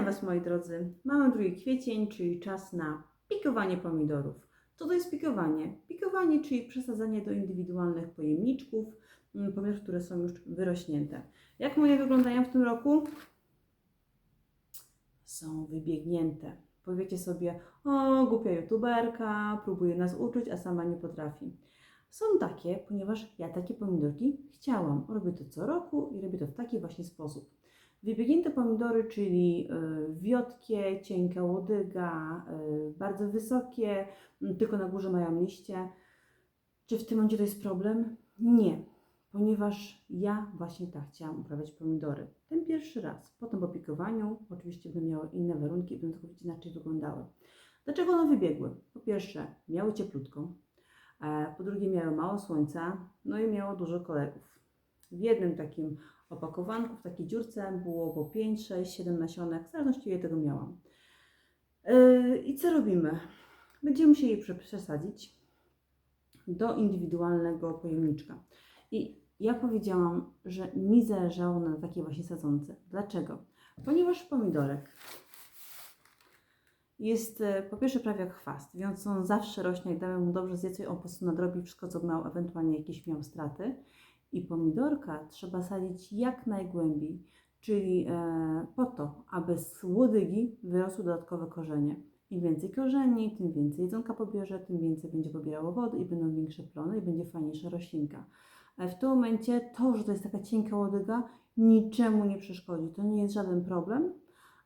Witam Was moi drodzy. Mamy 2 kwiecień, czyli czas na pikowanie pomidorów. Co to jest pikowanie? Pikowanie, czyli przesadzanie do indywidualnych pojemniczków mm, pomidorów, które są już wyrośnięte. Jak moje wyglądają w tym roku? Są wybiegnięte. Powiecie sobie, o głupia youtuberka, próbuje nas uczyć, a sama nie potrafi. Są takie, ponieważ ja takie pomidorki chciałam. Robię to co roku i robię to w taki właśnie sposób. Wybiegnięte pomidory, czyli y, wiotkie, cienka łodyga, y, bardzo wysokie, tylko na górze mają liście. Czy w tym momencie to jest problem? Nie, ponieważ ja właśnie tak chciałam uprawiać pomidory. Ten pierwszy raz. Potem po pikowaniu oczywiście będą miały inne warunki i będą całkowicie inaczej wyglądały. Dlaczego one wybiegły? Po pierwsze, miały cieplutką, e, po drugie miały mało słońca, no i miało dużo kolegów. W jednym takim opakowanku, w takiej dziurce było po 5, 6, 7 nasionek, w zależności ile tego miałam. Yy, I co robimy? Będziemy musieli przesadzić do indywidualnego pojemniczka. I ja powiedziałam, że mi zależało na takiej właśnie sadzonce. Dlaczego? Ponieważ pomidorek jest e, po pierwsze prawie jak chwast, więc on zawsze rośnie, jak damy mu dobrze zjeść, on po prostu nadrobi wszystko, co miał, ewentualnie jakieś miał straty. I pomidorka trzeba sadzić jak najgłębiej, czyli e, po to, aby z łodygi wyrosły dodatkowe korzenie. Im więcej korzeni, tym więcej jedzonka pobierze, tym więcej będzie pobierało wody i będą większe plony i będzie fajniejsza roślinka. Ale w tym momencie to, że to jest taka cienka łodyga, niczemu nie przeszkodzi. To nie jest żaden problem.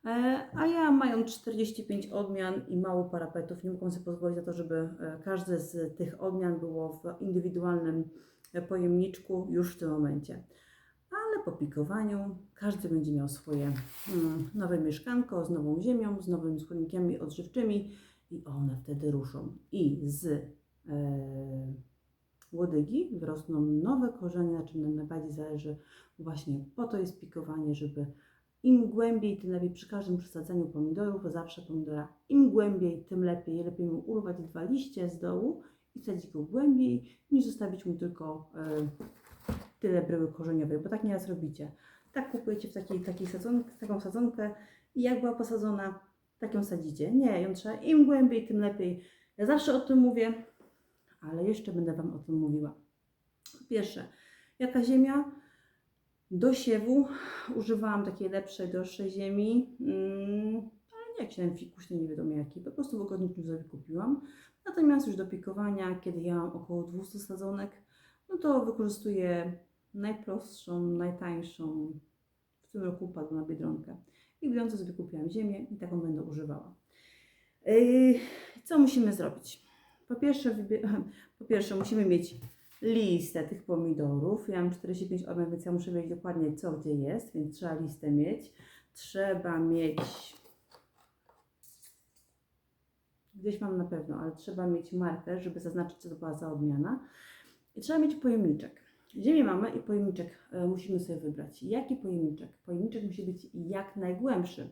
E, A ja mając 45 odmian i mało parapetów, nie mogłam sobie pozwolić na to, żeby e, każde z tych odmian było w indywidualnym e, pojemniczku już w tym momencie. Ale po pikowaniu każdy będzie miał swoje mm, nowe mieszkanko z nową ziemią, z nowymi składnikami odżywczymi i one wtedy ruszą. I z e, łodygi wyrosną nowe korzenie, na czym najbardziej zależy. Właśnie po to jest pikowanie, żeby im głębiej, tym lepiej. Przy każdym przesadzeniu pomidorów, zawsze pomidora im głębiej, tym lepiej. Lepiej mu urwać dwa liście z dołu i wsadzić go głębiej, niż zostawić mu tylko e, tyle bryły korzeniowej, bo tak nieraz robicie. Tak kupujecie w takiej, takiej sadzonkę, taką sadzonkę i jak była posadzona, tak ją sadzicie. Nie, ją trzeba im głębiej, tym lepiej. Ja zawsze o tym mówię, ale jeszcze będę Wam o tym mówiła. Pierwsze, jaka ziemia? Do siewu używałam takiej lepszej, droższej ziemi, mm, ale nie jakiś ten fikuśny, nie wiadomo jaki, po prostu w ogodniku sobie kupiłam. Natomiast już do pikowania, kiedy ja mam około 200 sadzonek, no to wykorzystuję najprostszą, najtańszą. W tym roku upadła na Biedronkę. I Biedronce sobie kupiłam ziemię i taką będę używała. Yy, co musimy zrobić? Po pierwsze, po pierwsze musimy mieć listę tych pomidorów. Ja mam 45 odmian, więc ja muszę wiedzieć dokładnie co gdzie jest, więc trzeba listę mieć. Trzeba mieć gdzieś mam na pewno, ale trzeba mieć marker, żeby zaznaczyć co to była za odmiana. I trzeba mieć pojemniczek. Ziemię mamy i pojemniczek e, musimy sobie wybrać. Jaki pojemniczek? Pojemniczek musi być jak najgłębszy.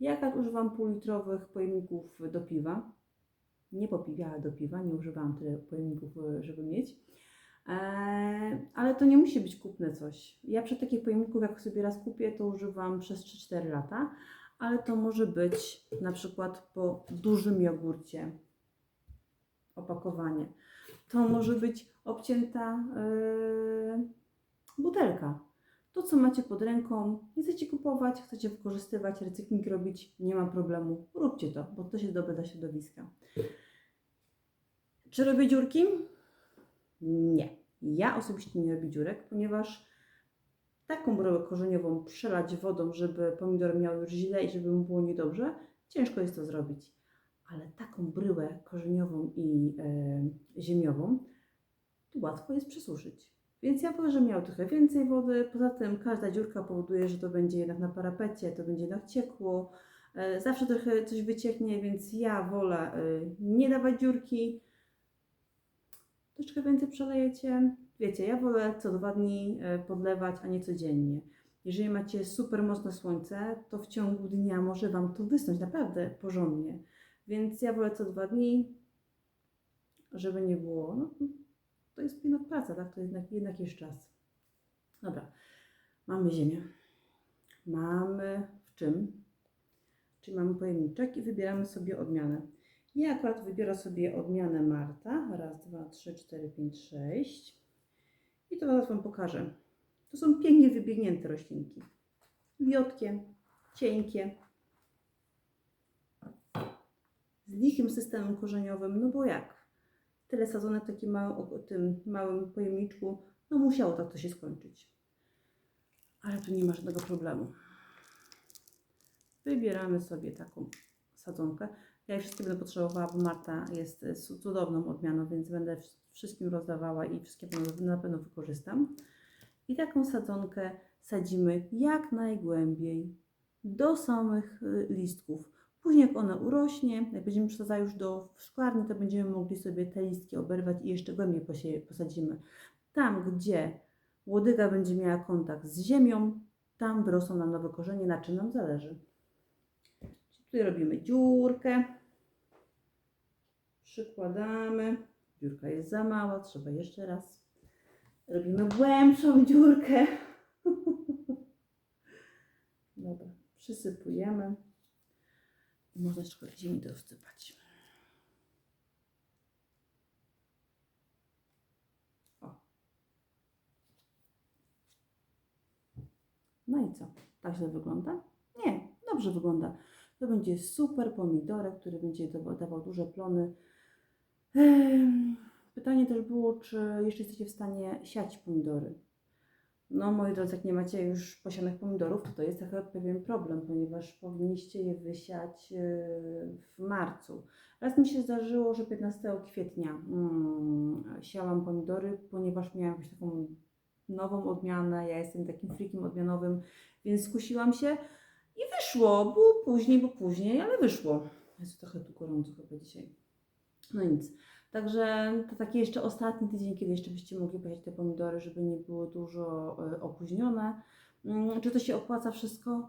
Ja akurat używam półlitrowych pojemników do piwa. Nie po piwie, ale do piwa. Nie używałam tyle pojemników, e, żeby mieć. Eee, ale to nie musi być kupne coś. Ja przy takich pojemników, jak sobie raz kupię, to używam przez 3-4 lata, ale to może być na przykład po dużym jogurcie opakowanie. To może być obcięta eee, butelka. To, co macie pod ręką, nie chcecie kupować, chcecie wykorzystywać, recykling robić, nie ma problemu. Róbcie to, bo to się dobre dla środowiska. Czy robię dziurki? Nie. Ja osobiście nie robię dziurek, ponieważ taką bryłę korzeniową przelać wodą, żeby pomidor miał już źle i żeby mu było niedobrze, ciężko jest to zrobić. Ale taką bryłę korzeniową i e, ziemiową łatwo jest przesuszyć. Więc ja powiem, że miał trochę więcej wody. Poza tym każda dziurka powoduje, że to będzie jednak na parapecie, to będzie jednak ciekło. E, zawsze trochę coś wycieknie, więc ja wolę e, nie dawać dziurki troszeczkę więcej przelejecie. Wiecie, ja wolę co dwa dni e, podlewać, a nie codziennie. Jeżeli macie super mocne słońce, to w ciągu dnia może Wam to wysnąć naprawdę porządnie. Więc ja wolę co dwa dni, żeby nie było. No, to jest jednak praca, tak? To jednak, jednak jest czas. Dobra, mamy ziemię. Mamy w czym? Czyli mamy pojemniczek i wybieramy sobie odmianę. Ja akurat wybiorę sobie odmianę Marta. Raz, dwa, trzy, cztery, pięć, sześć. I to zaraz Wam pokażę. To są pięknie wybiegnięte roślinki. Wiotkie, cienkie. Z lichym systemem korzeniowym, no bo jak? Tyle sadzonek w takim małym, tym małym pojemniczku, no musiało tak to się skończyć. Ale tu nie ma żadnego problemu. Wybieramy sobie taką sadzonkę. Ja jej wszystkie będę potrzebowała, bo Marta jest e, cu- cudowną odmianą, więc będę wszystkim rozdawała i wszystkie na pewno wykorzystam. I taką sadzonkę sadzimy jak najgłębiej do samych y, listków. Później jak ona urośnie, jak będziemy przesadzać już do szklarni, to będziemy mogli sobie te listki oberwać i jeszcze głębiej posadzimy. Tam, gdzie łodyga będzie miała kontakt z ziemią, tam wyrosną nam nowe korzenie, na czym nam zależy. Tutaj robimy dziurkę, przykładamy, dziurka jest za mała, trzeba jeszcze raz. Robimy głębszą dziurkę. Dobra, przysypujemy. I można trochę ziemi dosypać. No i co? Tak źle wygląda? Nie, dobrze wygląda. To będzie super pomidorek, który będzie dawał duże plony. Pytanie też było, czy jeszcze jesteście w stanie siać pomidory. No, moi drodzy, jak nie macie już posianych pomidorów, to to jest trochę pewien problem, ponieważ powinniście je wysiać yy, w marcu. Raz mi się zdarzyło, że 15 kwietnia mm, siałam pomidory, ponieważ miałam jakąś taką nową odmianę, ja jestem takim freakiem odmianowym, więc skusiłam się i wyszło. Było później, bo później, ale wyszło. Jest trochę tu gorąco chyba dzisiaj. No nic. Także to taki jeszcze ostatni tydzień, kiedy jeszcze byście mogli posiać te pomidory, żeby nie było dużo e, opóźnione. Mm, Czy to się opłaca wszystko?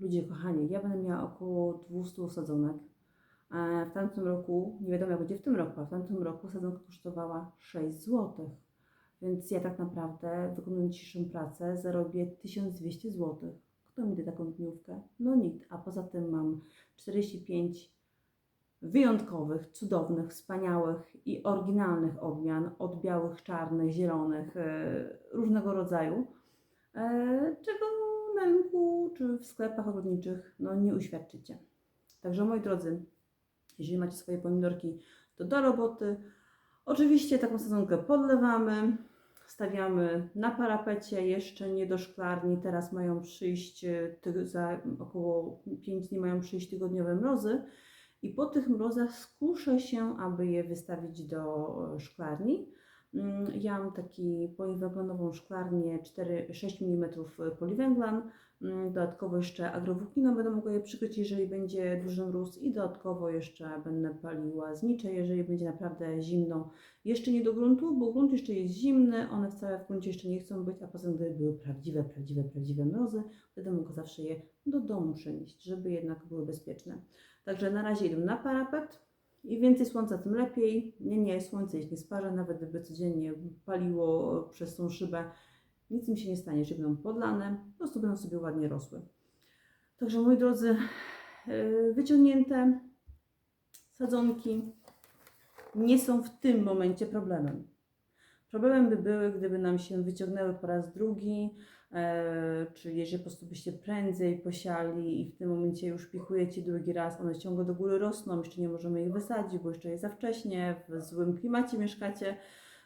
Ludzie kochani, ja będę miała około 200 sadzonek. E, W tamtym roku, nie wiadomo jak będzie w tym roku, a w tamtym roku sadzonka kosztowała 6 zł. Więc ja tak naprawdę wykonując dzisiejszą pracę zarobię 1200 zł. Kto mi da taką dniówkę? No nikt. A poza tym mam 45 wyjątkowych, cudownych, wspaniałych i oryginalnych odmian od białych, czarnych, zielonych, e, różnego rodzaju, e, czego na rynku czy w sklepach ogrodniczych no, nie uświadczycie. Także moi drodzy, jeżeli macie swoje pomidorki, to do roboty. Oczywiście taką sadzonkę podlewamy, stawiamy na parapecie, jeszcze nie do szklarni. Teraz mają przyjść, e, za około 5 dni mają przyjść tygodniowe mrozy. I po tych mrozach skuszę się, aby je wystawić do e, szklarni. Mm, Ja mam taki poliwęglanową szklarnię 4-6 mm poliwęglan. Mm, Dodatkowo jeszcze agrowłóknino będę mogła je przykryć, jeżeli będzie duży mróz i dodatkowo jeszcze będę paliła znicze, jeżeli będzie naprawdę zimno. Jeszcze nie do gruntu, bo grunt jeszcze jest zimny, one wcale w gruncie jeszcze nie chcą być, a poza tym gdyby były prawdziwe, prawdziwe, prawdziwe mrozy, wtedy mogę zawsze je do domu przenieść, żeby jednak były bezpieczne. Także na razie idę na parapet. I więcej słońca, tym lepiej. Nie, nie, słońce ich nie sparza, nawet gdyby codziennie paliło przez tą szybę, nic im się nie stanie, że będą podlane, po prostu będą sobie ładnie rosły. Także moi drodzy, yy, wyciągnięte sadzonki nie są w tym momencie problemem. Problemem by były, gdyby nam się wyciągnęły po raz drugi, e, czy jeżeli po prostu byście prędzej posiali i w tym momencie już pichujecie drugi raz, one ciągle do góry rosną, jeszcze nie możemy ich wysadzić, bo jeszcze jest za wcześnie, w złym klimacie mieszkacie,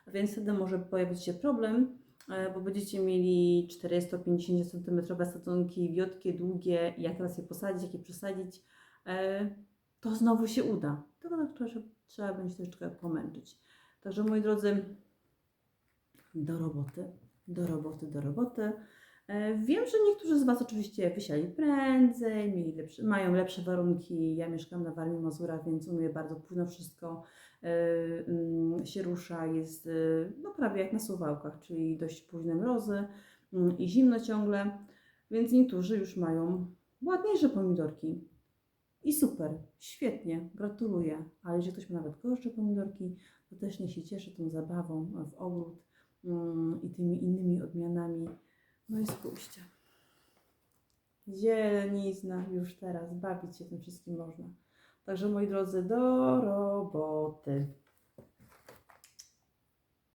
więc wtedy może pojawić się problem, e, bo będziecie mieli 450 cm sadzonki, wiotkie, długie jak teraz je posadzić, jak je przesadzić, e, to znowu się uda. Tylko tak trzeba, trzeba będzie troszeczkę pomęczyć. Także moi drodzy, do roboty, do roboty, do roboty. E, Wiem, że niektórzy z Was oczywiście wysiali prędzej, mieli lepsze, mają lepsze warunki. Ja mieszkam na Warmii Mazura, więc u mnie bardzo późno wszystko e, mm, się rusza. Jest e, no, prawie jak na Suwałkach, czyli dość późne mrozy mm, i zimno ciągle, więc niektórzy już mają ładniejsze pomidorki. I super, świetnie, gratuluję. Ale jeżeli ktoś ma nawet gorsze pomidorki, to też niech się cieszy tą zabawą w ogród i tymi innymi odmianami. No i spójrzcie. zielenizna, już teraz bawić się tym wszystkim można. Także moi drodzy, do roboty.